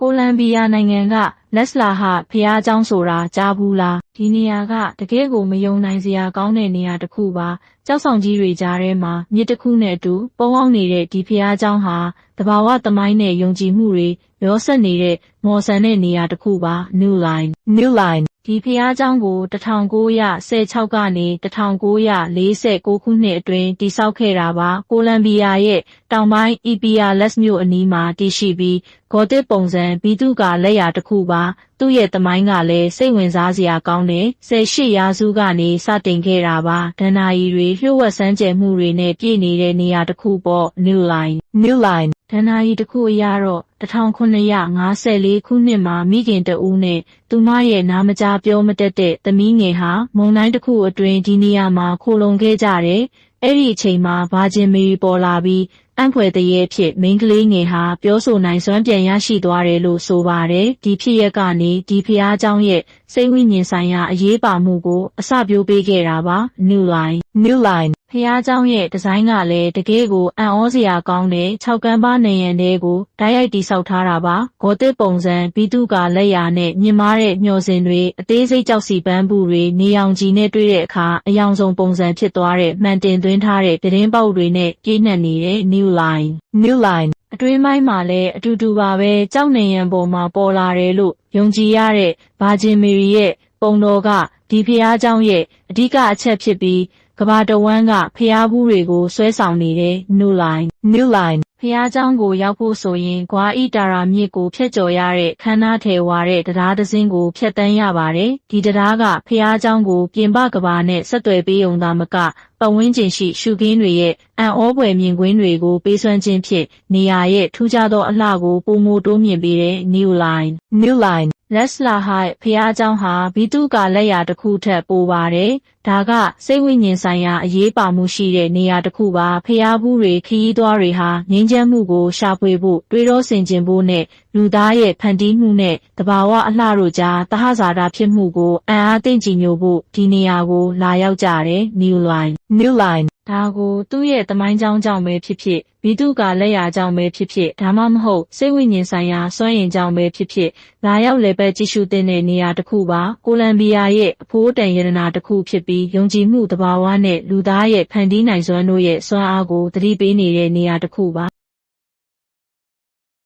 ကိုလံဘီယာနိုင်ငံကလက်စလာဟဖျားเจ้าဆိုတာကြားဘူးလားဒီနေရာကတကယ်ကိုမယုံနိုင်စရာကောင်းတဲ့နေရာတစ်ခုပါကြောက်ဆောင်ကြီးတွေကြားထဲမှာမြစ်တစ်ခုနဲ့အတူပုံအောင်နေတဲ့ဒီဖျားเจ้าဟာတဘာဝသမိုင်းနဲ့ယုံကြည်မှုတွေရောဆက်နေတဲ့မော်ဆန်တဲ့နေရာတစ်ခုပါ New Line New Line ဒီဖျားเจ้าကို1916ကနေ1949ခုနှစ်အတွင်းတည်ဆောက်ခဲ့တာပါကိုလံဘီယာရဲ့တောင်ပိုင်းအီပီယာလက်စ်မြို့အနီးမှာတည်ရှိပြီးဂေါ်တစ်ပုံစံဘီတုကလက်ရာတစ်ခုပါသူ့ရဲ့သမိုင်းကလည်းစိတ်ဝင်စားစရာကောင်းတယ်18ရာစုကနေစတင်ခဲ့တာပါဒဏ္ဍာရီတွေလျှို့ဝှက်စမ်းကြယ်မှုတွေနဲ့ပြည့်နေတဲ့နေရာတစ်ခုပေါ့ New Line New Line ဒဏ္ဍာရီတစ်ခုအရတော့1954ခုနှစ်မှာမိခင်တဦးနဲ့သူမရဲ့နာမကြားပြောမတတ်တဲ့သမီးငယ်ဟာမုံတိုင်းတစ်ခုအတွင်းဒီနေရာမှာခိုလုံခဲ့ကြတယ်။အဲ့ဒီအချိန်မှာဘာဂျင်မေရီပေါ်လာပြီးအံ့ဖွယ်တရေဖြစ်မိန်းကလေးငယ်ဟာပြောဆိုနိုင်စွမ်းပြန်ရရှိသွားတယ်လို့ဆိုပါတယ်။ဒီဖြစ်ရက်ကနေဒီဖျားเจ้าရဲ့စိတ်ဝိညာဉ်ဆိုင်ရာအရေးပါမှုကိုအစပြိုးပေးခဲ့တာပါ။ New Line New Line ဖះเจ้าရဲ့ဒီဇိုင်းကလည်းတကယ်ကိုအံ့ဩစရာကောင်းတဲ့6ကမ်းပါနေရန်တဲကိုဓာတ်ရိုက်တိဆောက်ထားတာပါဂေါ်တစ်ပုံစံဘီတုကလက်ရာနဲ့မြင်မာတဲ့မျော်စင်တွေအသေးစိတ်ကြောက်စီပန်းဘူးတွေနေအောင်ကြီးနဲ့တွေ့တဲ့အခါအယောင်ဆုံးပုံစံဖြစ်သွားတဲ့မှန်တင်သွင်းထားတဲ့ပြတင်းပေါက်တွေနဲ့ပြည့်နှက်နေတဲ့ new line New Line အတွင်းပိုင်းမှာလည်းအတူတူပါပဲကြောက်နေရန်ပေါ်မှာပေါ်လာတယ်လို့ယုံကြည်ရတဲ့ဘာဂျင်မေရီရဲ့ပုံတော်ကဒီဖះเจ้าရဲ့အဓိကအချက်ဖြစ်ပြီး ကဘာတဝမ်းကဖျားဘူးတွေကိုဆွဲဆောင်နေတဲ့ New Line New Line ဖျားเจ้าကိုရောက်ဖို့ဆိုရင်ဂွာဣတာရာမြစ်ကိုဖျက်ကျော်ရတဲ့ခန်းနာထဲဝါတဲ့တရားသင်းကိုဖျက်တမ်းရပါတယ်။ဒီတရားကဖျားเจ้าကိုပြင်ပကဘာနဲ့ဆက်သွယ်ပေးုံသာမကပတ်ဝန်းကျင်ရှိရှုခင်းတွေရဲ့ အံ့ဩဖွယ်မြင်ကွင်းတွေကိုပေးစွမ်းခြင်းဖြင့်နေရာရဲ့ထူးခြားသောအလှကိုပုံမတိုးမြင်ပေးတဲ့ New Line New Line လက်စလာဟိုက်ဖះเจ้าဟာဘီတုကလက်ရာတစ်ခုထက်ပိုပါတယ်။ဒါကစိတ်ဝိညာဉ်ဆိုင်ရာအရေးပါမှုရှိတဲ့နေရာတစ်ခုပါဖះဘူးတွေခရီးသွားတွေဟာငြိမ်းချမ်းမှုကိုရှာဖွေဖို့တွေးတောဆင်ခြင်ဖို့နဲ့လူသားရဲ့ဖန်တီးမှုနဲ့တဘာဝအလှတို့ကြားတဟဇာတာဖြစ်မှုကိုအံ့အားသင့်ကြည်ညိုဖို့ဒီနေရာကိုလာရောက်ကြတယ် New Line New Line ဒါကိုသူ့ရဲ့တမိုင်းကြောင်းကြောင့်ပဲဖြစ်ဖြစ်ဘီတုကလက်ရာကြောင့်ပဲဖြစ်ဖြစ်ဒါမှမဟုတ်စိတ်ဝိညာဉ်ဆိုင်ရာစွမ်းရင်ကြောင့်ပဲဖြစ်ဖြစ်လာရောက်လေပတ်ကြည့်ရှုတဲ့နေရာတစ်ခုပါကိုလံဘီယာရဲ့အဖိုးတန်ရတနာတစ်ခုဖြစ်ပြီးယုံကြည်မှုတဘာဝနဲ့လူသားရဲ့ဖန်တီးနိုင်စွမ်းတို့ရဲ့စွမ်းအားကိုသတိပေးနေတဲ့နေရာတစ်ခုပါ